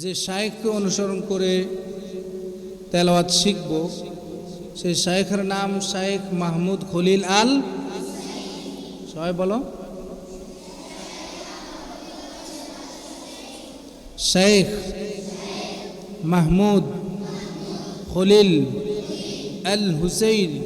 যে শায়েখকে অনুসরণ করে তেলাওয়াত শিখব, সেই শায়েখের নাম শায়েখ মাহমুদ খলিল আল সবাই বলো। শেখ মাহমুদ খলিল আল হুসैन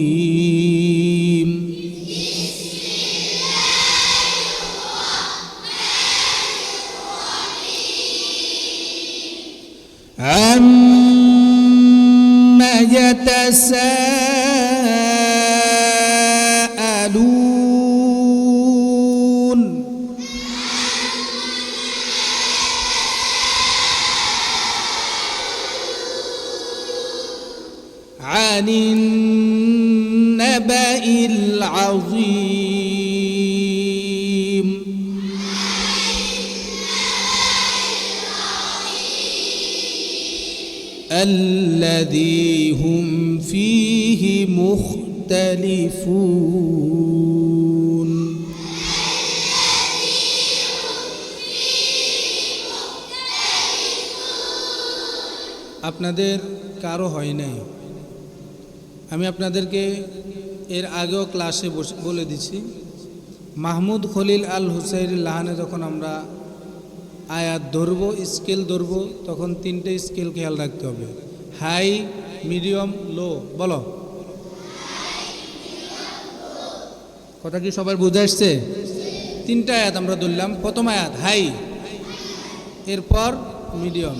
فيه مختلفون আপনাদের কারো হয় নাই আমি আপনাদেরকে এর আগেও ক্লাসে বসে- বলে দিছি মাহমুদ খলিল আল হুসাইন লাহানে যখন আমরা আয়াত ধরবো স্কেল ধরবো তখন তিনটে স্কেল খেয়াল রাখতে হবে হাই মিডিয়াম লো বলো কথা কি সবার বুঝে আসছে? তিনটা আয়াত আমরা ধরলাম। প্রথম আয়াত, হাই। এরপর মিডিয়াম,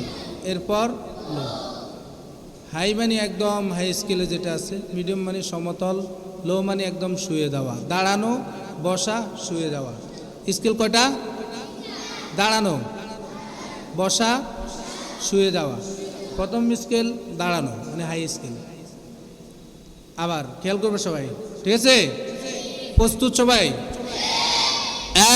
এরপর লো। হাই মানে একদম হাই স্কেলে যেটা আছে, মিডিয়াম মানে সমতল, লো মানে একদম শুয়ে দেওয়া। দাঁড়ানো, বসা, শুয়ে দেওয়া। স্কেল কয়টা? দাঁড়ানো, বসা, শুয়ে যাওয়া প্রথম স্কেল, দাঁড়ানো মানে হাই স্কেল। আবার খেয়াল করবে সবাই, ঠিক আছে? প্রস্তুত সবাই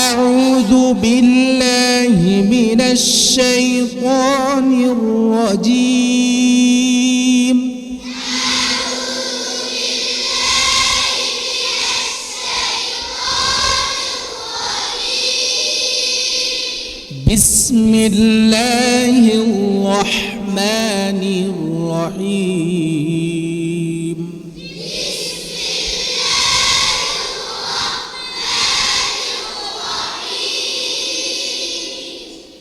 أعوذ بالله من الشيطان الرجيم بسم الله الرحمن الرحيم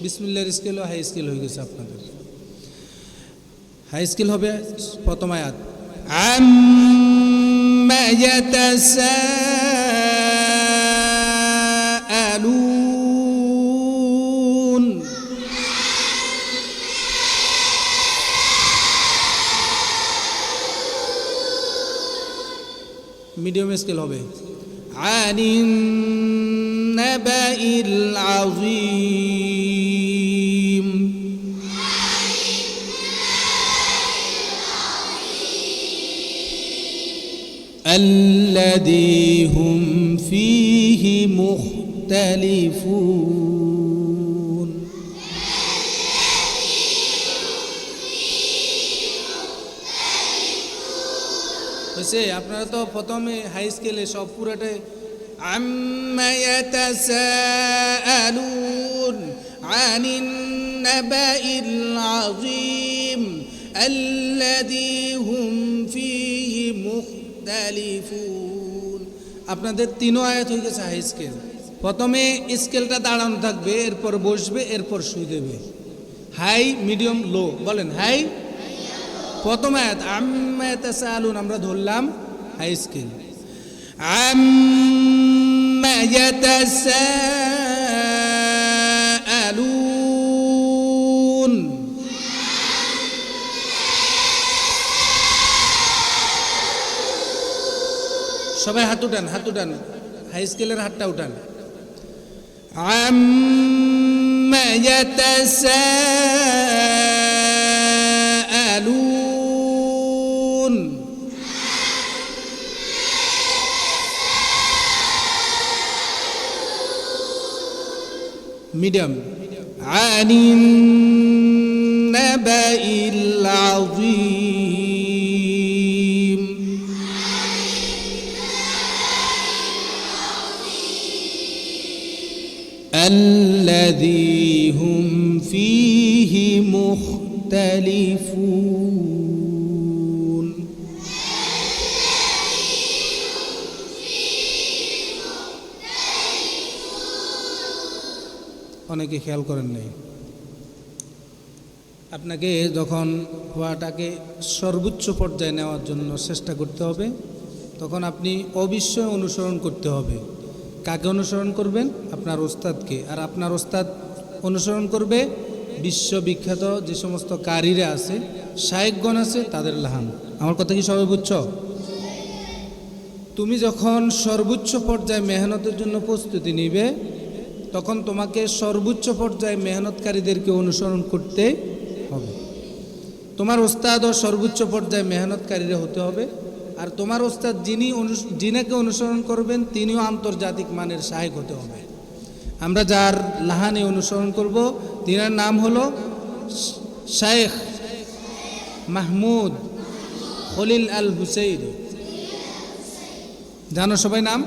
বিসমিল্লার স্কেল হাই স্কেল হয়ে গেছে আপনাদের। হাই স্কেল হবে প্রথম আয়াত। মিডিয়াম স্কেল হবে। আনিন নাবাইল আযীম। الذي هم فيه مختلفون হয়েছে আপনারা তো প্রথমে হাই স্কেলে সব পুরাটাই عما يتساءلون عن النبأ العظيم الذي هم فيه আপনাদের তিনও আয়াত হয়ে গেছে হাই স্কেল। প্রথমে স্কেলটা দাঁড়ানো থাকবে, এরপর বসবে, এরপর শুয়ে দেবে। হাই, মিডিয়াম, লো, বলেন হাই। প্রথম আয়াত আলুন আমরা ধরলাম হাই স্কেল। আম্মায়াতাসাল সবাই হাত উঠান হাত উঠান হাই স্কেলের হাতটা উঠান আম্মা ইয়াতাসাআলুন মিডিয়াম عن النبأ الذي هم فيه مختلفون অনেকে খেয়াল করেন নাই আপনাকে যখন হওয়াটাকে সর্বোচ্চ পর্যায়ে নেওয়ার জন্য চেষ্টা করতে হবে তখন আপনি অবশ্যই অনুসরণ করতে হবে কাকে অনুসরণ করবেন? আপনার ওস্তাদকে। আর আপনার ওস্তাদ অনুসরণ করবে বিশ্ববিখ্যাত যে সমস্ত কারীরা আছে, শায়েকগণ আছে, তাদের লাহান। আমার কথা কি সবাই বুঝছ তুমি যখন সর্বোচ্চ পর্যায়ে মেহনতের জন্য প্রস্তুতি নিবে, তখন তোমাকে সর্বোচ্চ পর্যায়ে মেহনতকারীদেরকে অনুসরণ করতে হবে। তোমার ওস্তাদও সর্বোচ্চ পর্যায়ে মেহনতকারীরা হতে হবে। আর তোমার ওস্তাদ যিনি যিনাকে অনুসরণ করবেন, তিনিও আন্তর্জাতিক মানের সহায়ক হতে হবে। আমরা যার লাহানি অনুসরণ করব, তিনার নাম হলো শায়েখ মাহমুদ খলিল আল হুসেইন। জানো সবাই নাম?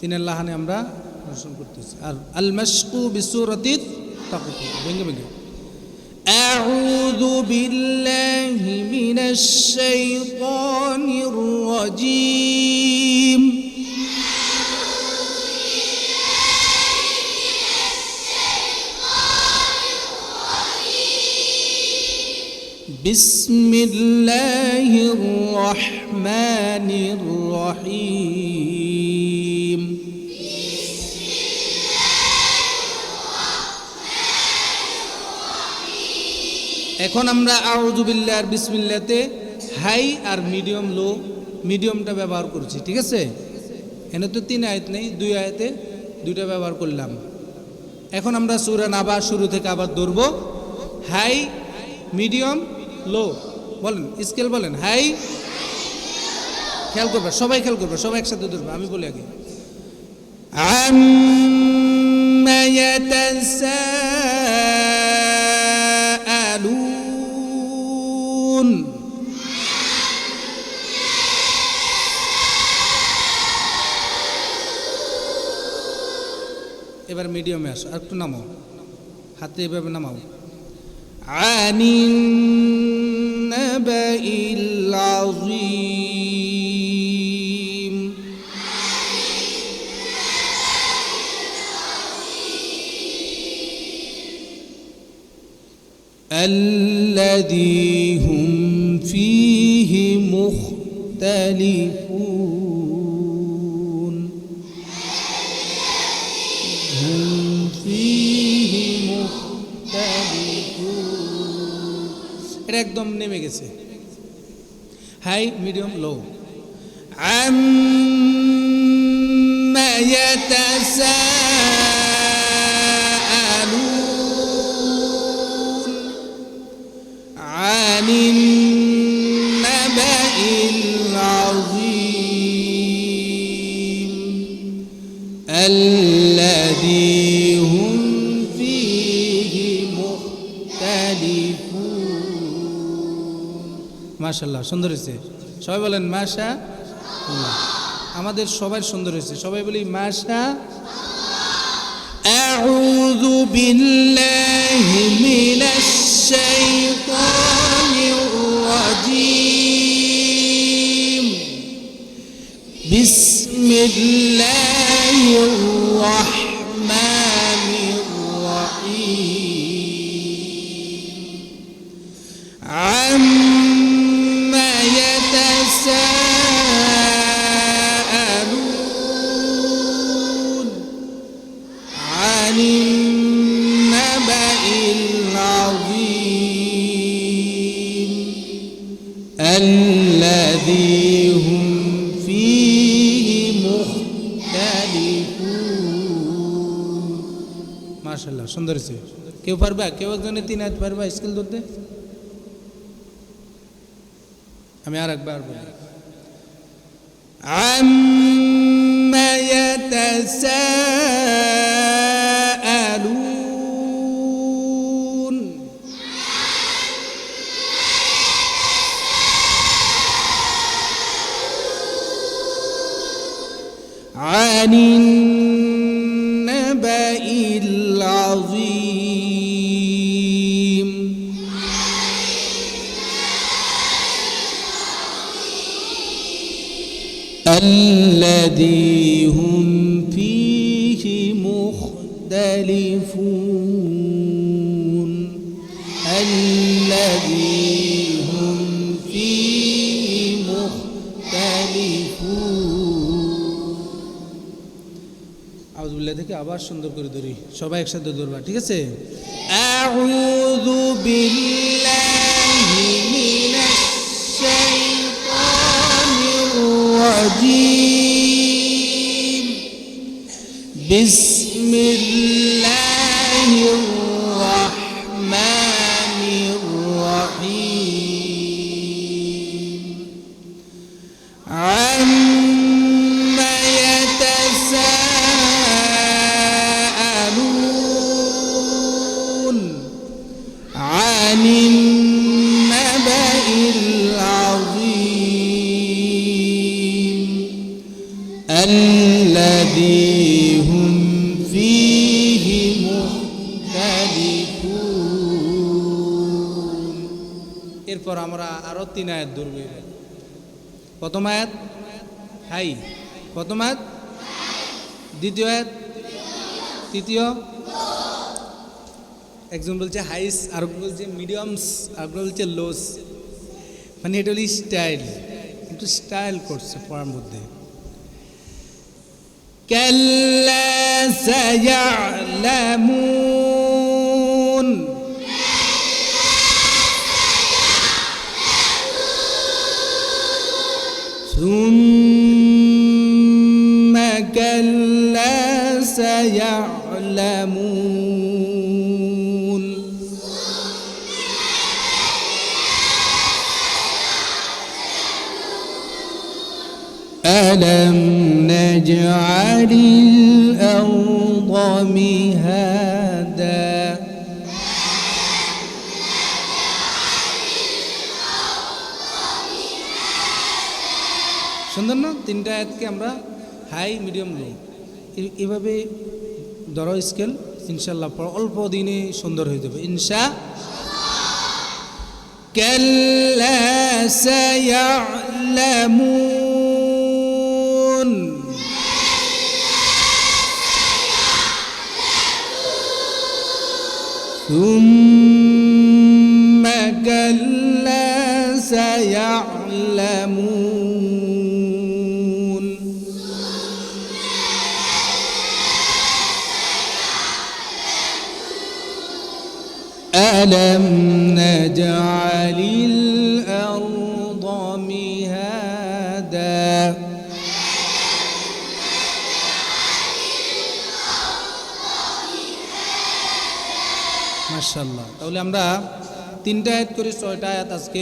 তিনের লাহানে আমরা অনুসরণ করতেছি। আর আল মাসকু বিসুরতিত তাকুতু ভেঙে ভেঙে। أعوذ بالله من الشيطان الرجيم. بسم الله الرحمن الرحيم. এখন আমরা আউজুবিল্লা আর বিসমিল্লাতে হাই আর মিডিয়াম লো, মিডিয়ামটা ব্যবহার করছি, ঠিক আছে? এনে তো তিন আয়াত নেই, দুই আয়াতে দুইটা ব্যবহার করলাম। এখন আমরা সুরান আবার শুরু থেকে আবার ধরব। হাই, মিডিয়াম, লো, বলেন, স্কেল বলেন, হাই, খেয়াল করবে, সবাই খেয়াল করবে, সবাই একসাথে ধরবে, আমি বলি আগে। আম মিডিয়ামে আসো আর একটু নামাও হাতে এভাবে নামাও عن النبأ العظيم الذي هم فيه مختلفون এটা একদম নেমে গেছে হাই মিডিয়াম লো عما يتساءلون সুন্দর হয়েছে সবাই বলেন মাশা আল্লাহ। আমাদের সবার সুন্দর হয়েছে সবাই বলি মাশা أعوذ بالله কেউ পারবা কেউ একজনে তিন হাত পারবা স্কেল ধরতে আমি আর একবার বলি عما يتساءلون عن আবার সুন্দর করে ধরি। সবাই একসাথে ধরবা ঠিক আছে? عن النبأ العظيم الذي هم فيه مختلفون এরপর আমরা আরো তিন আয়াত ধরবো এবার প্রথম আয়াত হাই প্রথম আয়াত দ্বিতীয় আয়াত তৃতীয় একজন বলছে হাইস আর বলছে মিডিয়ামস আর বলছে লোস মানে এটা হলো স্টাইল কিন্তু স্টাইল করছে পড়ার মধ্যে كلا سيعلمون ثم তিনটা আয়াতকে আমরা হাই মিডিয়াম লো এভাবে ধরো স্কেল ইনশাল্লাহ পর- অল্প দিনে সুন্দর হয়ে যাবে ইনশা كلا سيعلمون ألم نجعل الأرض مهادا মাশাল্লাহ তাহলে আমরা তিনটা আয়াত করে ছয়টা আয়াত আজকে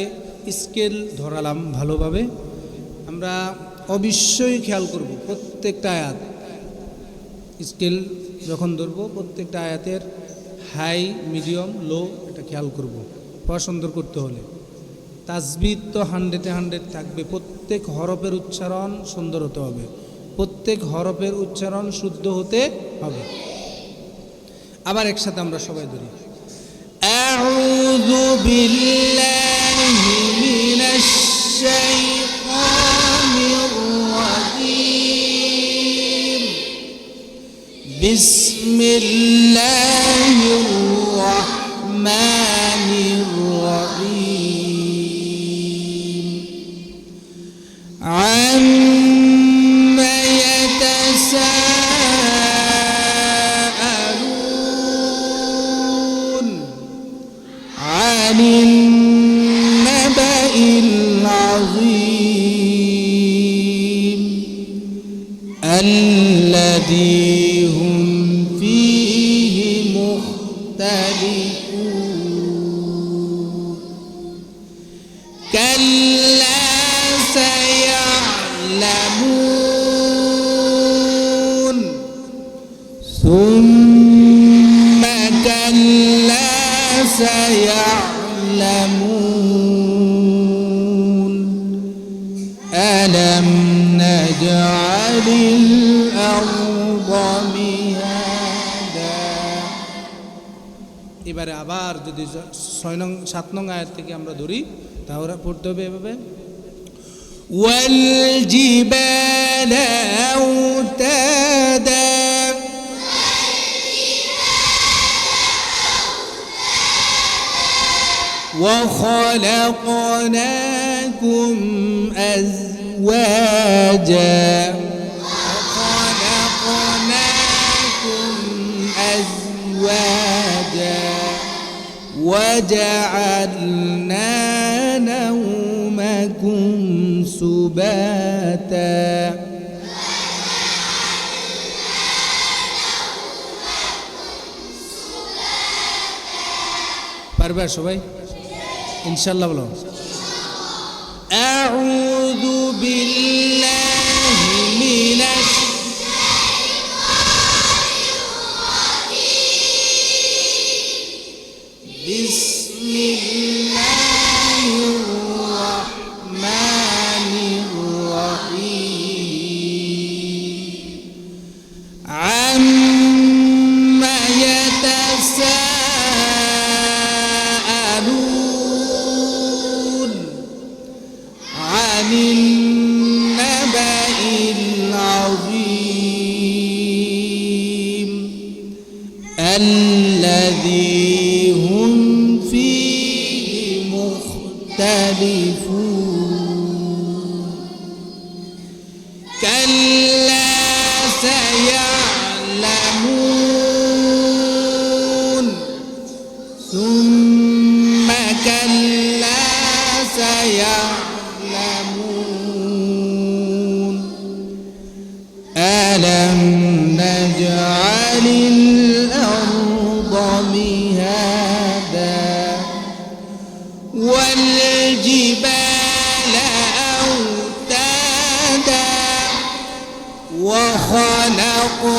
স্কেল ধরালাম ভালোভাবে আমরা অবশ্যই খেয়াল করব প্রত্যেকটা আয়াত স্কেল যখন ধরবো প্রত্যেকটা আয়াতের হাই মিডিয়াম লো এটা খেয়াল করব পড়া সুন্দর করতে হলে তাজবিদ তো হান্ড্রেডে হান্ড্রেড থাকবে প্রত্যেক হরফের উচ্চারণ সুন্দর হতে হবে প্রত্যেক হরফের উচ্চারণ শুদ্ধ হতে হবে আবার একসাথে আমরা সবাই ধরি أعوذ بالله من الشيطان الرجيم بسم الله الأرض مهادا এবারে আবার যদি জ- ছয় নং সাত নং আয়াত থেকে আমরা ধরি তাহলে পড়তে হবে এভাবে والجبال أوتادا وخلقناكم أزواجا وخلقناكم أزواجا وجعلنا نومكم سباتا পারবে সবাই ইনশাল্লাহ বলো أعوذ بالله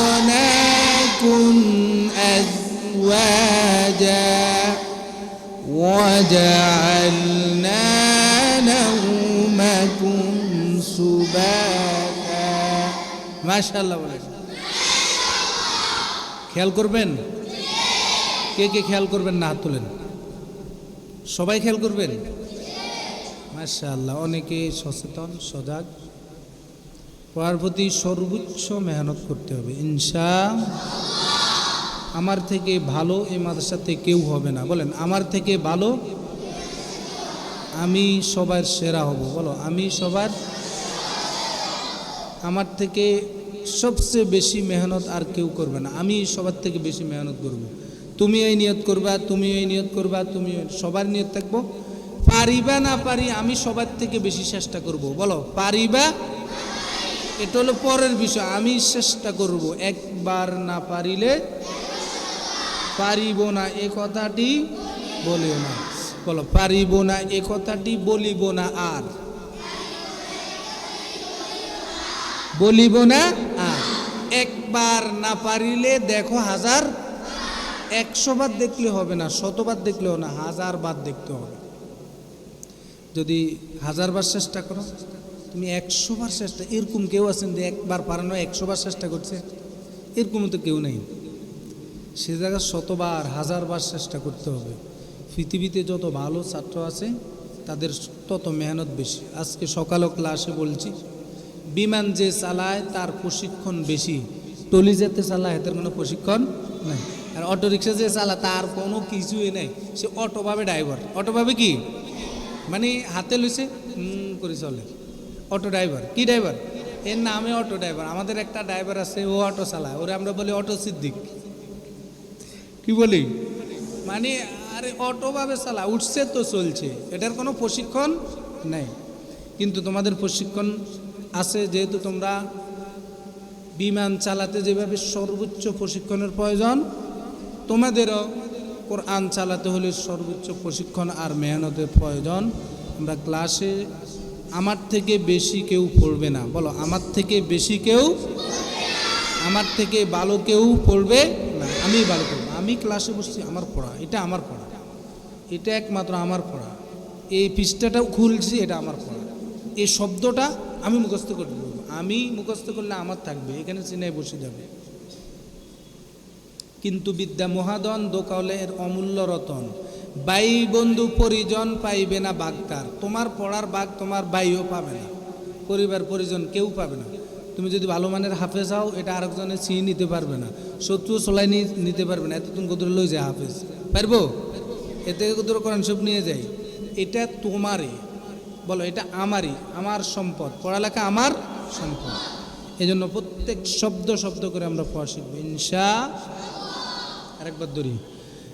وخلقناكم أزواجا وجعلنا نومكم سباتا ما شاء الله বলেন খেয়াল করবেন কে কে খেয়াল করবেন না হাত তুলেন সবাই খেয়াল করবেন মাশাআল্লাহ অনেকে সচেতন সজাগ পড়ার প্রতি সর্বোচ্চ মেহনত করতে হবে। ইনশা আমার থেকে ভালো এই মাদ্রাসাতে কেউ হবে না। বলেন, আমার থেকে ভালো আমি সবার সেরা হব। বলো, আমি সবার আমার থেকে সবচেয়ে বেশি মেহনত আর কেউ করবে না। আমি সবার থেকে বেশি মেহনত করব। তুমি এই নিয়ত করবা, তুমি এই নিয়ত করবা, তুমি সবার নিয়ত থাকব। পারিবা না পারি, আমি সবার থেকে বেশি চেষ্টা করব। বলো, পারিবা এটা হলো পরের বিষয়। আমি চেষ্টা করব একবার না পারিলে পারিব না এ কথাটি বলিও না। বলো, পারিব না এ কথাটি বলিব না আর? বলিব না আর? একবার না পারিলে দেখো হাজার, একশো বার দেখলে হবে না শতবার দেখলেও না, হাজার বার দেখতে হবে। যদি হাজার বার চেষ্টা করো। তুমি একশো বার চেষ্টা এরকম কেউ আছেন যে একবার পারানো একশো বার চেষ্টা করছে। এরকম তো কেউ নেই। সে জায়গায় শতবার, হাজার বার চেষ্টা করতে হবে। পৃথিবীতে যত ভালো ছাত্র আছে, তাদের তত মেহনত বেশি। আজকে সকালও ক্লাসে বলছি, বিমান যে চালায়, তার প্রশিক্ষণ বেশি। টলি যেতে চালায় এদের কোনো প্রশিক্ষণ নাই। আর অটো রিক্সা যে চালা তার কোনো কিছুই নাই। সে অটোভাবে ড্রাইভার। অটোভাবে কি? মানে হাতে লইছে করে চলে। Auto driver. কি ড্রাইভার? এর নামে অটো ড্রাইভার। আমাদের একটা ড্রাইভার আছে, ও অটো চালায়। ওরে আমরা বলি অটো সিদ্দিক। কি বলি? মানে আরে অটোভাবে চালা উঠছে তো চলছে। এটার কোনো প্রশিক্ষণ নেই। কিন্তু তোমাদের প্রশিক্ষণ আছে যেহেতু তোমরা বিমান চালাতে যেভাবে সর্বোচ্চ প্রশিক্ষণের প্রয়োজন, তোমাদেরও কোরআন চালাতে হলে সর্বোচ্চ প্রশিক্ষণ আর মেহনতের প্রয়োজন। আমরা ক্লাসে আমার থেকে বেশি কেউ পড়বে না। বলো, আমার থেকে বেশি কেউ আমার থেকে ভালো কেউ পড়বে না। আমি ভালো পড়ব। আমি ক্লাসে বসছি, আমার পড়া। এটা আমার পড়া। এটা একমাত্র আমার পড়া। এই পৃষ্ঠাটাও খুলছি, এটা আমার পড়া। এই শব্দটা আমি মুখস্থ করতে পারব আমি মুখস্থ করলে আমার থাকবে। এখানে চিনাই বসে যাবে। কিন্তু বিদ্যা মহাদন দোকালের অমূল্য রতন। বাই বন্ধু পরিজন পাইবে না বাগতার তোমার পড়ার বাগ তোমার বাইও পাবে না। পরিবার, পরিজন কেউ পাবে না। তুমি যদি ভালো মানের হাফেজ হও, এটা আরেকজনে ছিঁড়ে নিতে পারবে না। শত্রু চলাই নিতে পারবে না। এত তুমি কত লই যায় হাফেজ। পারব? এতে কত কোরআন সব নিয়ে যাই। এটা তোমারই বলো, এটা আমারই। আমার সম্পদ। পড়ালেখা আমার সম্পদ। এই জন্য প্রত্যেক শব্দ শব্দ করে আমরা পড়া শিখব। ইনশা আরেকবার ধরি।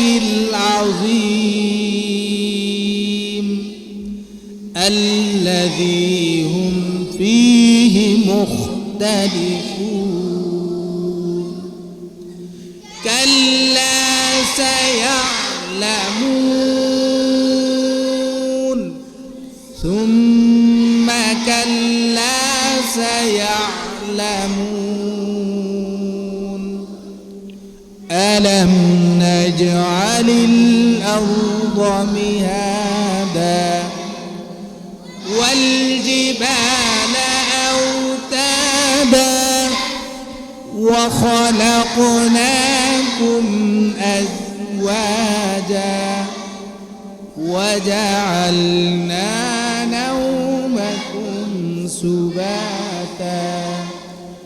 العظيم الذي هم فيه مختلفون. أزواجا وجعلنا نومكم سباتا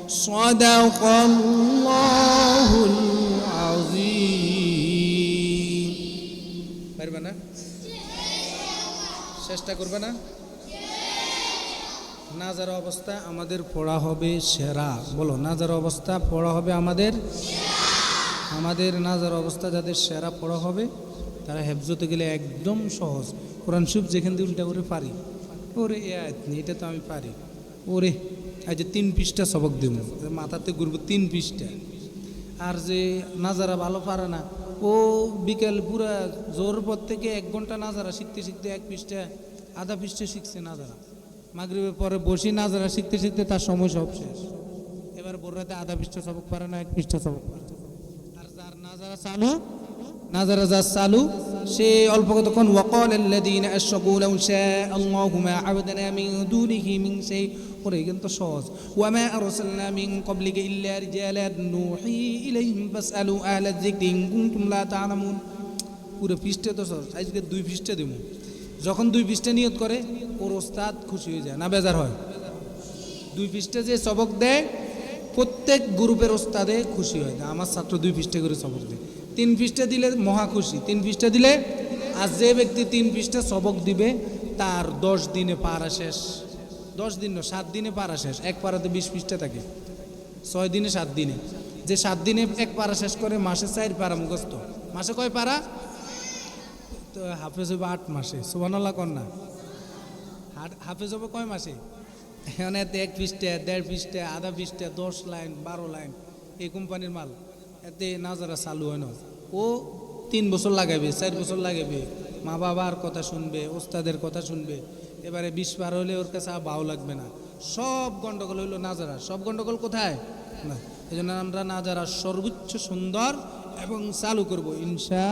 صدق الله العظيم পারবে না চেষ্টা করবে না নাজার অবস্থা আমাদের পড়া হবে সেরা বলো নাজার অবস্থা পড়া হবে আমাদের আমাদের নাজার অবস্থা যাদের সেরা পড়া হবে, তারা হেফজতে গেলে একদম সহজ। কোরআন শিব যেখান দিয়ে উল্টা করে পারি। ওরে এ এটা তো আমি পারি। ওরে, আজ তিন পৃষ্ঠা সবক দেব মাথাতে ঘুরবো তিন পৃষ্ঠা। আর যে নাজারা ভালো পারে না, ও বিকেল পুরা জোর পর থেকে এক ঘণ্টা নাজারা শিখতে শিখতে এক পৃষ্ঠা, আধা পৃষ্ঠা শিখছে নাজারা। মাগরিবের পরে বসি নাজারা শিখতে শিখতে তার সময় সব শেষ। এবার ভোর রাতে আধা পৃষ্ঠা সবক পারে না, এক পৃষ্ঠা সবক পারে সে অল্প কতক্ষণ কিন্তু সহজ। পুরো পৃষ্ঠে তো সহজ, আজকে দুই পৃষ্ঠে দেবো। যখন দুই পৃষ্ঠে নিয়ত করে, ওর ওস্তাদ খুশি হয়ে যায়, না বেজার হয়? দুই পৃষ্ঠে যে সবক দেয় প্রত্যেক গ্রুপের ওস্তাদে খুশি হয়। না আমার ছাত্র দুই পৃষ্ঠে করে সবক দেয়। তিন পৃষ্ঠে দিলে মহা খুশি। তিন পৃষ্ঠে দিলে আর যে ব্যক্তি তিন পৃষ্ঠে সবক দিবে, তার দশ দিনে পারা শেষ। দশ দিন না সাত দিনে পারা শেষ। এক পারাতে বিশ পৃষ্ঠে থাকে। ছয় দিনে, সাত দিনে। যে সাত দিনে এক পারা শেষ করে, মাসে চার পারা মুখস্থ। মাসে কয় পারা তো হাফেজ হবে আট মাসে। সুবানাল্লাহ কন্যা হাফেজ হবে কয় মাসে? এখানে এক পৃষ্ঠে, দেড় পৃষ্ঠে, আধা পৃষ্ঠে, দশ লাইন, বারো লাইন এই কোম্পানির মাল। এতে নাজারা চালু হয় না। ও তিন বছর লাগাবে, চার বছর লাগাবে। মা বাবার কথা শুনবে, ওস্তাদের কথা শুনবে। এবারে বিষ বার হলে ওর কাছে ভাও লাগবে না। সব গন্ডগোল হইল নাজারা সব গন্ডগোল কোথায়? না এই জন্য আমরা নাজারা সর্বোচ্চ সুন্দর এবং চালু করব, ইনশা